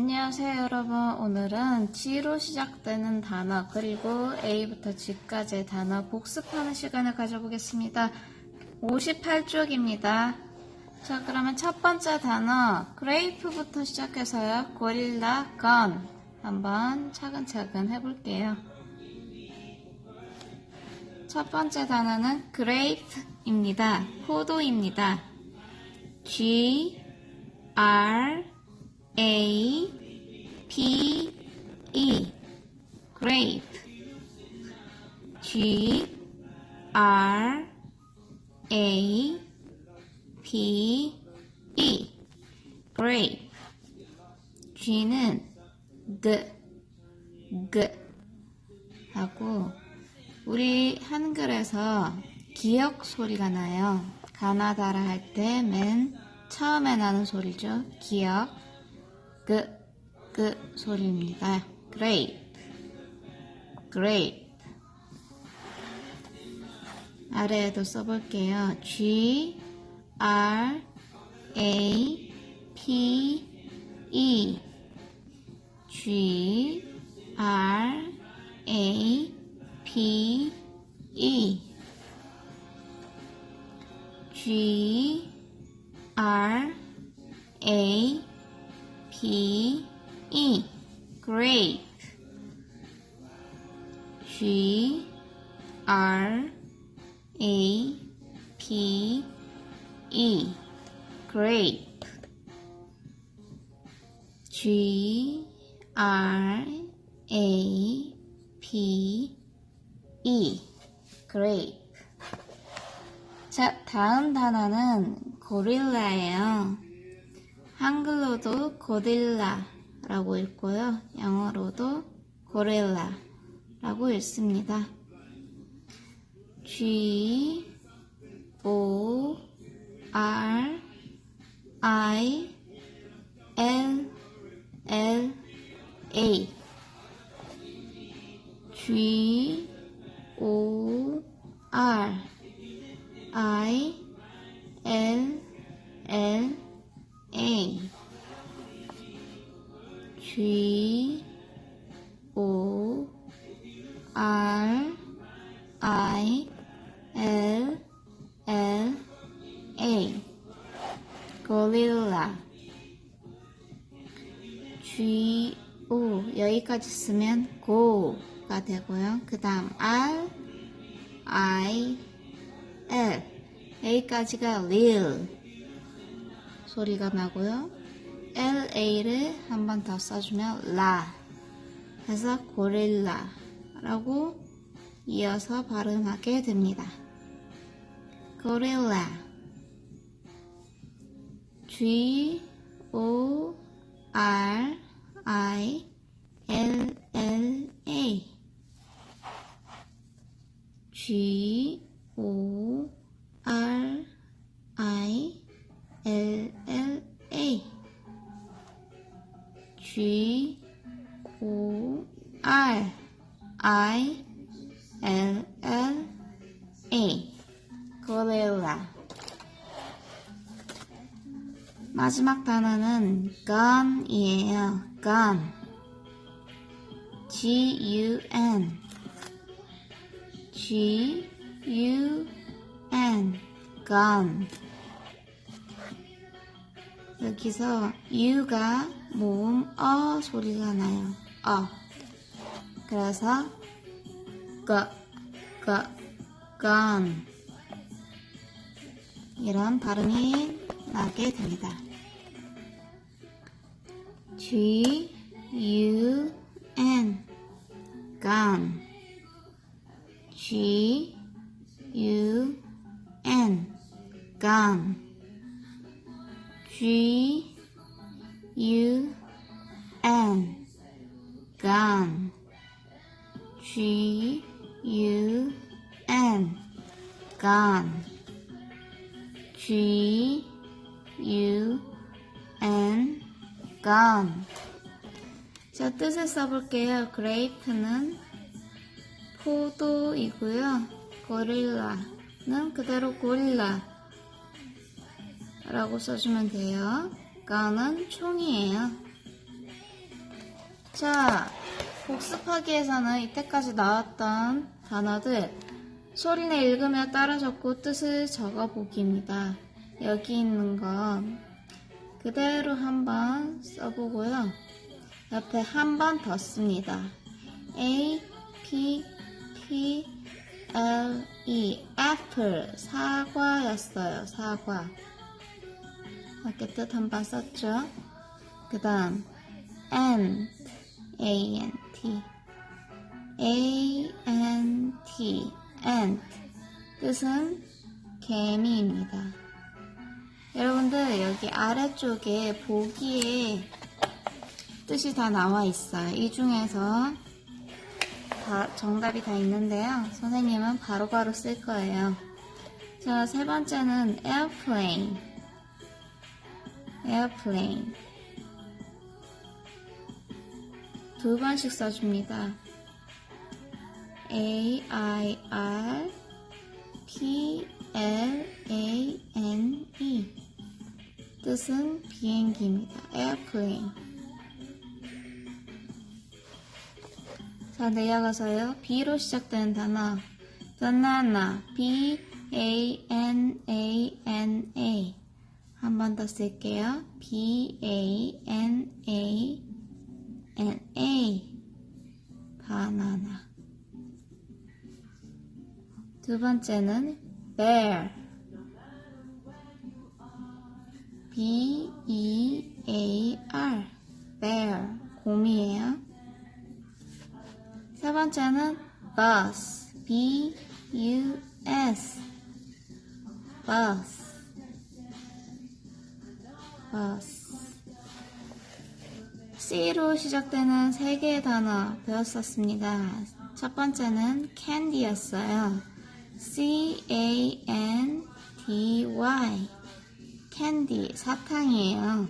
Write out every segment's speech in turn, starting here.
안녕하세요 여러분. 오늘은 G로 시작되는 단어 그리고 A부터 G까지의 단어 복습하는 시간을 가져보겠습니다. 58쪽입니다. 자 그러면 첫 번째 단어 grape부터 시작해서요. 고릴라 건. 한번 차근차근 해볼게요. 첫 번째 단어는 grape입니다. 포도입니다. G R A P E. Grape G R A P E. Grape G는 G G 하고 우리 한글에서 기역 소리가 나요. 가나다라 할 때 맨 처음에 나는 소리죠. 기역 그, 그 소리입니다. grape, grape. 아래에도 써볼게요. G, R, A, P, E. G, R, A, P, A P E grape G R A P E grape 자, 다음 단어는 고릴라예요. 한글로도 고릴라라고 읽고요. 영어로도 고릴라라고 읽습니다. G O R I L L A. G O R I L L A. G O R I L L A gorilla G O 여기까지 쓰면 go가 되고요. 그 다음 R I L A까지가 real 소리가 나고요. LA를 한 번 더 써주면 라 해서 고릴라라고 이어서 발음하게 됩니다. gorilla. G O R I L L A. G gorilla 마지막 단어는 gun이에요. gun G U N G U N gun 여기서 U가 모음 어 소리가 나요. 어. 그래서 거, 거, gun 이런 발음이 나게 됩니다. G U N gun G U N gun G U N gun G U N gun G U N gun 자 뜻을 써볼게요. grape는 포도이고요. 고릴라는 그대로 고릴라 라고 써주면 돼요. gun은 총이에요. 자, 복습하기에서는 이때까지 나왔던 단어들 소리내 읽으며 따라 적고 뜻을 적어 보기입니다. 여기 있는 거 그대로 한번 써보고요. 옆에 한 번 더 씁니다. A, P, P, L, E, apple, 사과였어요. 사과. 이렇게 뜻 한 번 썼죠. 그 다음, ant, A-N-T, A-N-T, ant. 뜻은 개미입니다. 여러분들 여기 아래쪽에 보기에 뜻이 다 나와 있어요. 이 중에서 다 정답이 다 있는데요. 선생님은 바로바로 쓸 거예요. 자, 세 번째는 airplane. airplane. 두 번씩 써줍니다. A I R P L A N E 뜻은 비행기입니다. airplane. 자, 내려가서요. B로 시작되는 단어. banana. B A N A N A. 한 번 더 쓸게요. B A N A N A. 바나나. 두 번째는 bear. B E A R. bear. 곰이에요. 세 번째는 bus. B U S. bus. bus. C로 시작되는 세 개의 단어 배웠었습니다. 첫 번째는 candy였어요. C A N D Y. candy 사탕이에요.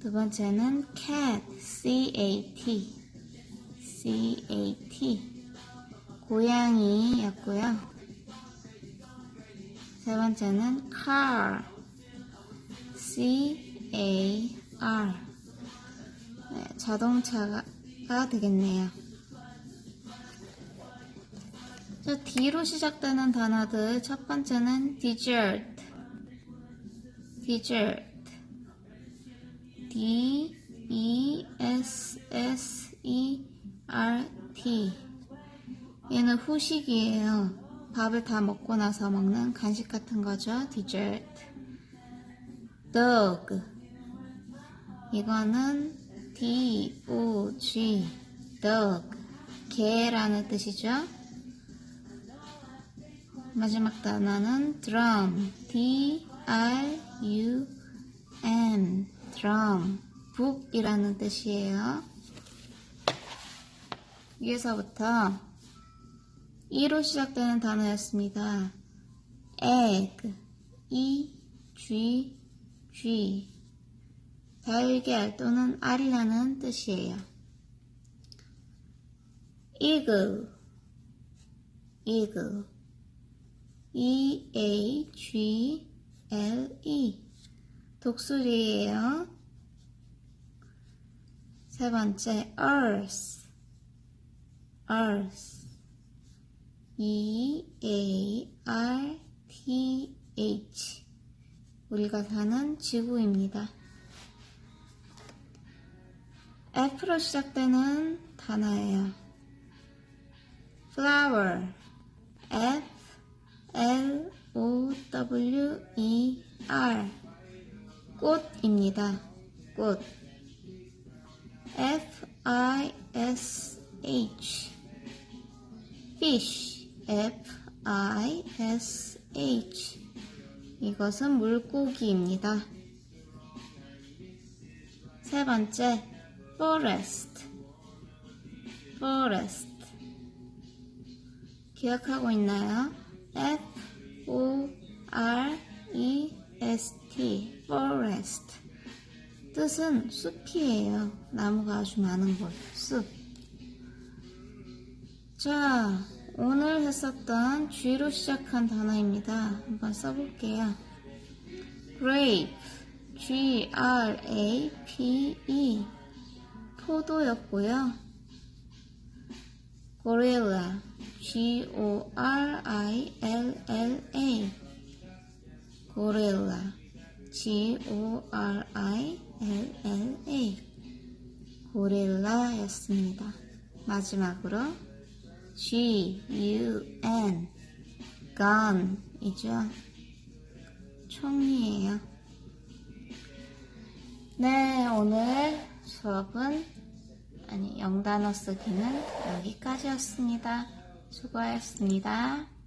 두 번째는 cat C A T. C A T. 고양이였고요. 세 번째는 car. C A R. 네, 자동차가 되겠네요. 자, D로 시작되는 단어들 첫 번째는 dessert. dessert. D E S S E R T. 얘는 후식이에요. 밥을 다 먹고 나서 먹는 간식 같은 거죠. dessert. dog. 이거는 D O G dog 개라는 뜻이죠. 마지막 단어는 drum. D R U M. drum. 북이라는 뜻이에요. 위에서부터 E로 시작되는 단어였습니다. egg. E G G. 달걀 또는 알이라는 뜻이에요. eagle, eagle, e a g l e 독수리예요. 세 번째 earth, earth, e a r t h 우리가 사는 지구입니다. F로 시작되는 단어예요. flower, F, L, O, W, E, R. 꽃입니다. 꽃. F, I, S, H. fish, F, I, S, H. 이것은 물고기입니다. 세 번째, forest, forest. 기억하고 있나요? F O R E S T, forest. 뜻은 숲이에요. 나무가 아주 많은 곳, 숲. 자, 오늘 했었던 G로 시작한 단어입니다. 한번 써볼게요. grape, G R A P E. 포도였고요. Gorilla, G-O-R-I-L-L-A, gorilla, G-O-R-I-L-L-A, 고릴라였습니다. 마지막으로 G-U-N, gun이죠. 총이에요. 네, 오늘 수업은 아니 영단어 쓰기는 여기까지였습니다. 수고하셨습니다.